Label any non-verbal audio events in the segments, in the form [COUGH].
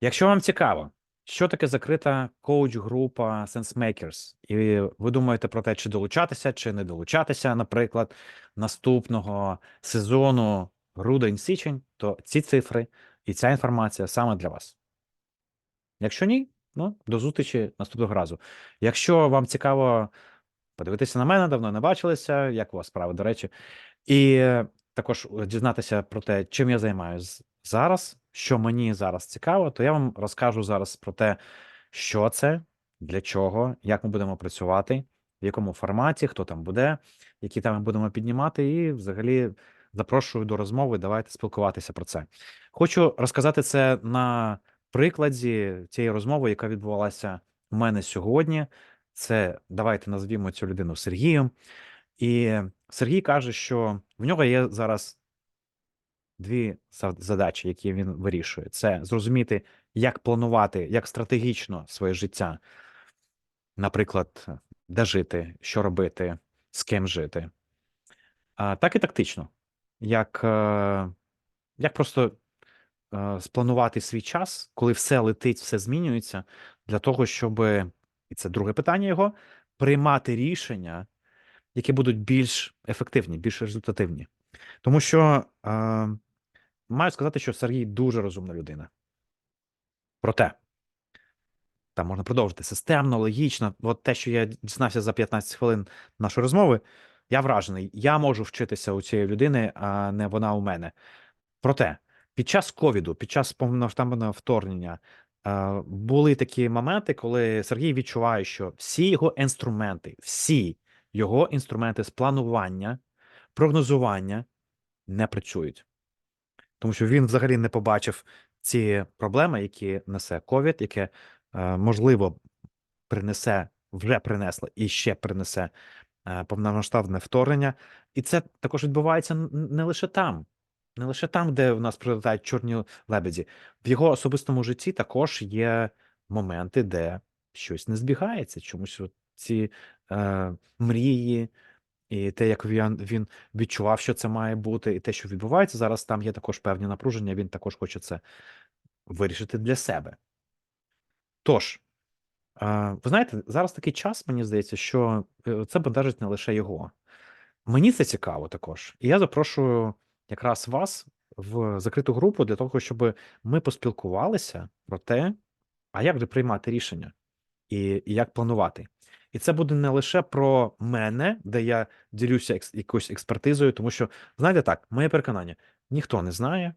Якщо вам цікаво, що таке закрита коуч-група SenseMakers, і ви думаєте про те, чи долучатися, чи не долучатися, наприклад, наступного сезону грудень-січень, то ці цифри і ця інформація саме для вас. Якщо ні, ну до зустрічі наступного разу. Якщо вам цікаво подивитися на мене, давно не бачилися, як у вас справи, до речі, і також дізнатися про те, чим я займаюся зараз, що мені зараз цікаво, то я вам розкажу зараз про те, що це, для чого, як ми будемо працювати, в якому форматі, хто там буде, які теми будемо піднімати, і взагалі запрошую до розмови. Давайте спілкуватися про це. Хочу розказати це на прикладі цієї розмови, яка відбувалася у мене сьогодні. Це давайте назвімо цю людину Сергієм. І Сергій каже, що в нього є зараз дві задачі, які він вирішує: це зрозуміти, як планувати, як стратегічно своє життя, наприклад, де жити, що робити, з ким жити, а, так і тактично, як, е, як просто е, спланувати свій час, коли все летить, все змінюється, для того, щоб, і це друге питання його, приймати рішення які будуть більш ефективні, більш результативні. Тому що е, маю сказати, що Сергій дуже розумна людина. Проте, там можна продовжити системно, логічно. От те, що я дізнався за 15 хвилин нашої розмови, я вражений. Я можу вчитися у цієї людини, а не вона у мене. Проте, під час ковіду, під час повномасштабного вторгнення, е, були такі моменти, коли Сергій відчуває, що всі його інструменти, всі його інструменти з планування, прогнозування не працюють. Тому що він взагалі не побачив ці проблеми, які несе ковід, яке е, можливо принесе, вже принесло і ще принесе е, повномасштабне вторгнення. І це також відбувається не лише там, не лише там, де в нас прилетають чорні лебеді. В його особистому житті також є моменти, де щось не збігається. Чомусь ці е, мрії, і те, як він, він відчував, що це має бути, і те, що відбувається зараз, там є також певні напруження. Він також хоче це вирішити для себе. Тож, е, ви знаєте, зараз такий час, мені здається, що е, це бентежить не лише його. Мені це цікаво також. І я запрошую якраз вас в закриту групу для того, щоб ми поспілкувалися про те, а як приймати рішення і як планувати. І це буде не лише про мене, де я ділюся екс, якоюсь експертизою, тому що, знаєте так, моє переконання, ніхто не знає,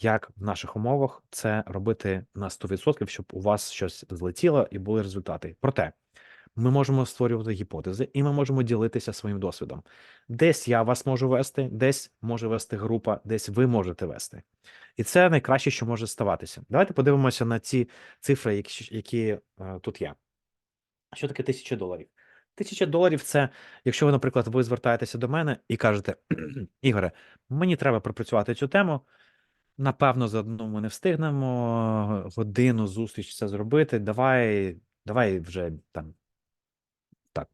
як в наших умовах це робити на 100%, щоб у вас щось злетіло і були результати. Проте ми можемо створювати гіпотези, і ми можемо ділитися своїм досвідом. Десь я вас можу вести, десь може вести група, десь ви можете вести. І це найкраще, що може ставатися. Давайте подивимося на ці цифри, які, які е, тут є. Що таке тисяча доларів? Тисяча доларів це, якщо ви, наприклад, ви звертаєтеся до мене і кажете, [CLEARS THROAT] Ігоре, мені треба пропрацювати цю тему. Напевно, за одну ми не встигнемо годину зустріч це зробити. Давай, давай вже там так,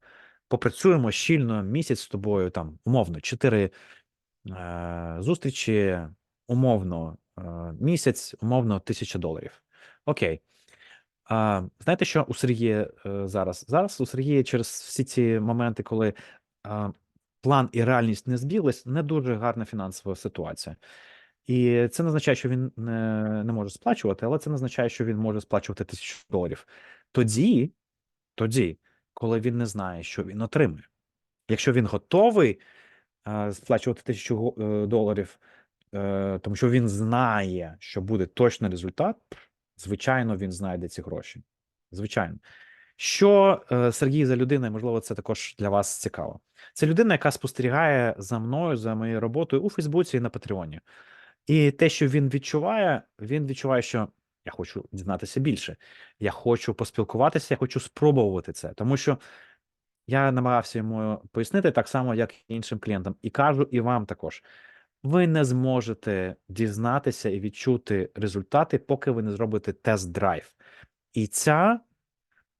попрацюємо щільно місяць з тобою, там, умовно, чотири е, зустрічі, умовно, е, місяць, умовно, тисяча доларів. Окей. А, знаєте, що у Сергія е, зараз? Зараз у Сергія через всі ці моменти, коли а, план і реальність не збіглись, не дуже гарна фінансова ситуація. І це не означає, що він не, не може сплачувати, але це не означає, що він може сплачувати тисячу доларів. Тоді, тоді, коли він не знає, що він отримує. Якщо він готовий е, сплачувати тисячу е, доларів, е, тому що він знає, що буде точний результат, звичайно, він знайде ці гроші. Звичайно. Що е, Сергій за людина, можливо, це також для вас цікаво. Це людина, яка спостерігає за мною, за моєю роботою у Фейсбуці і на Патреоні. І те, що він відчуває, він відчуває, що я хочу дізнатися більше. Я хочу поспілкуватися, я хочу спробувати це. Тому що я намагався йому пояснити так само, як і іншим клієнтам, і кажу, і вам також. Ви не зможете дізнатися і відчути результати, поки ви не зробите тест-драйв. І ця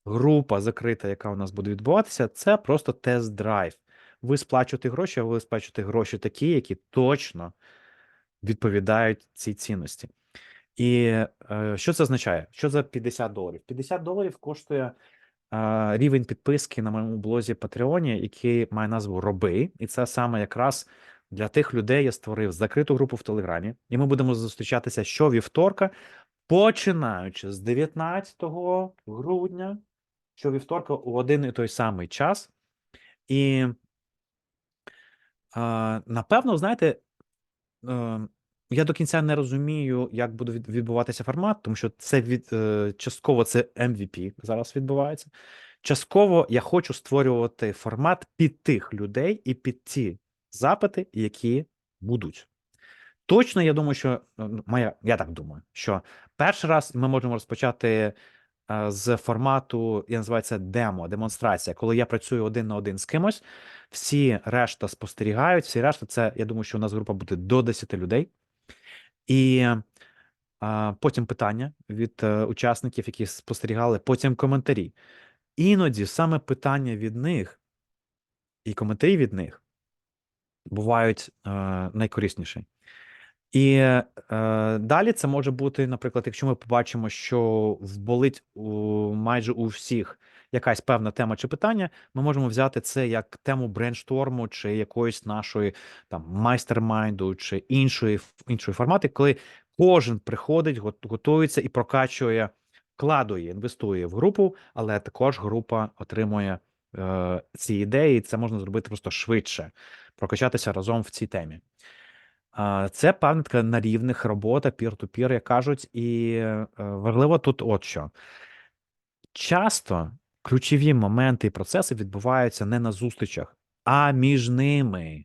група закрита, яка у нас буде відбуватися, це просто тест-драйв. Ви сплачуєте гроші, а ви сплачуєте гроші такі, які точно відповідають цій цінності. І е, що це означає? Що за 50 доларів? 50 доларів коштує е, рівень підписки на моєму блозі Патреоні, який має назву Роби, і це саме якраз для тих людей я створив закриту групу в Телеграмі, і ми будемо зустрічатися щовівторка, починаючи з 19 грудня, щовівторка у один і той самий час. І е, напевно, знаєте, е, я до кінця не розумію, як буде відбуватися формат, тому що це від е, частково це MVP зараз відбувається. Частково я хочу створювати формат під тих людей і під ті запити, які будуть. Точно, я думаю, що ну, моя, я так думаю, що перший раз ми можемо розпочати е, з формату, я називаю це демо, демонстрація, коли я працюю один на один з кимось, всі решта спостерігають, всі решта, це я думаю, що у нас група буде до 10 людей. І а, потім питання від е, учасників, які спостерігали, потім коментарі. Іноді саме питання від них і коментарі від них бувають е, найкорисніші. І е, далі це може бути, наприклад, якщо ми побачимо, що вболить у майже у всіх якась певна тема чи питання, ми можемо взяти це як тему брейншторму чи якоїсь нашої там майстермайнду чи іншої іншої формати, коли кожен приходить, готується і прокачує, вкладує, інвестує в групу, але також група отримує ці ідеї. Це можна зробити просто швидше, прокачатися разом в цій темі. Це певна така на рівних робота, пір-ту-пір, як кажуть, і е, важливо тут от що. Часто ключові моменти і процеси відбуваються не на зустрічах, а між ними.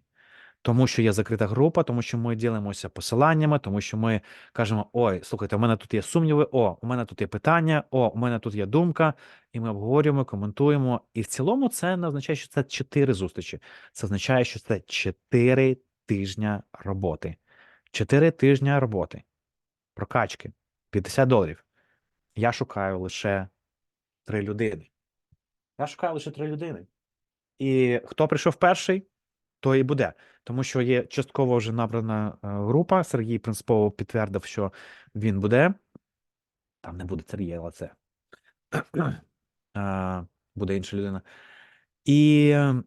Тому що є закрита група, тому що ми ділимося посиланнями, тому що ми кажемо: ой, слухайте, у мене тут є сумніви, о, у мене тут є питання, о, у мене тут є думка, і ми обговорюємо, коментуємо. І в цілому це не означає, що це чотири зустрічі. Це означає, що це чотири тижня роботи. Чотири тижня роботи. Прокачки 50 доларів. Я шукаю лише три людини. Я шукаю лише три людини. І хто прийшов перший, то і буде. Тому що є частково вже набрана е, група. Сергій принципово підтвердив, що він буде. Там не буде Сергія, але це [CLEARS THROAT] буде інша людина. І е,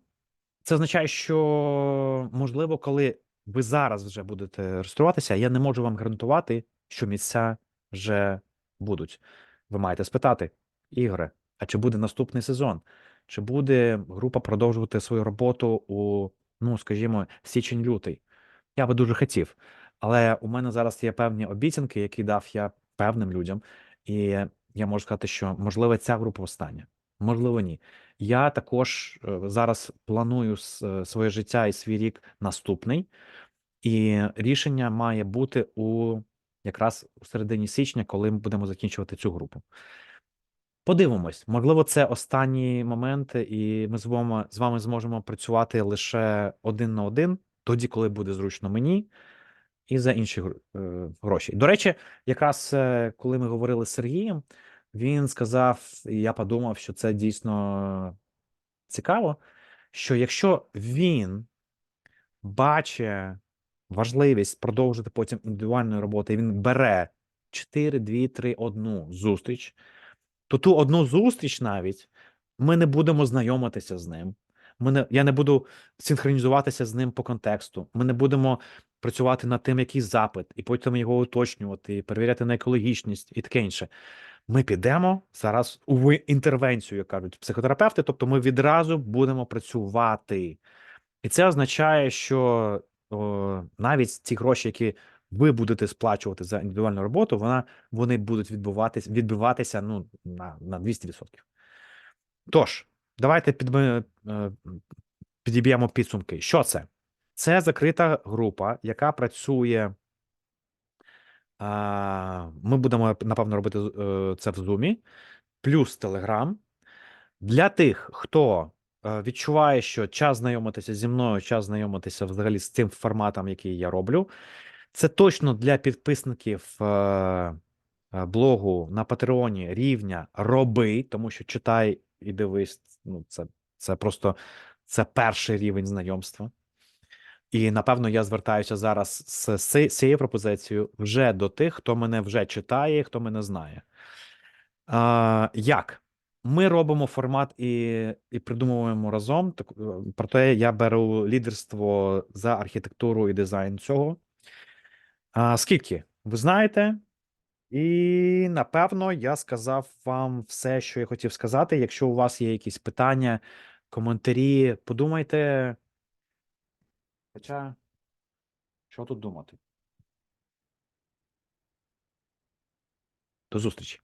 це означає, що можливо, коли ви зараз вже будете реєструватися, я не можу вам гарантувати, що місця вже будуть. Ви маєте спитати, Ігоре, а чи буде наступний сезон? Чи буде група продовжувати свою роботу у, ну, скажімо, січень-лютий? Я би дуже хотів. Але у мене зараз є певні обіцянки, які дав я певним людям, і я можу сказати, що можливо ця група остання, можливо, ні. Я також е, зараз планую е, своє життя і свій рік наступний, і рішення має бути у якраз у середині січня, коли ми будемо закінчувати цю групу. Подивимось, можливо, це останні моменти, і ми з вами, з вами зможемо працювати лише один на один, тоді, коли буде зручно мені, і за інші е, гроші. До речі, якраз е, коли ми говорили з Сергієм, він сказав, і я подумав, що це дійсно цікаво, що якщо він бачить важливість продовжити потім індивідуальну роботу, і він бере 4, 2, 3, 1 зустріч, то ту одну зустріч навіть ми не будемо знайомитися з ним. Ми не, я не буду синхронізуватися з ним по контексту. Ми не будемо працювати над тим, який запит, і потім його уточнювати, і перевіряти на екологічність і таке інше. Ми підемо зараз у інтервенцію, як кажуть психотерапевти, тобто ми відразу будемо працювати. І це означає, що о, навіть ті гроші, які ви будете сплачувати за індивідуальну роботу, вона, вони будуть відбуватись, відбиватися ну, на, на 200%. Тож, давайте підби, е, підіб'ємо підсумки. Що це? Це закрита група, яка працює. Ми будемо, напевно, робити е, це в Zoom, плюс Telegram. Для тих, хто е, відчуває, що час знайомитися зі мною, час знайомитися взагалі з цим форматом, який я роблю. Це точно для підписників е, е, блогу на Патреоні рівня роби, тому що читай і дивись, ну це, це просто це перший рівень знайомства. І напевно я звертаюся зараз з цією пропозицією вже до тих, хто мене вже читає, хто мене знає. А, Як? Ми робимо формат і і придумуємо разом. Так, е, проте я беру лідерство за архітектуру і дизайн цього. А, Скільки? Ви знаєте? І напевно я сказав вам все, що я хотів сказати. Якщо у вас є якісь питання, коментарі, подумайте. Хоча, що тут думати? До зустрічі.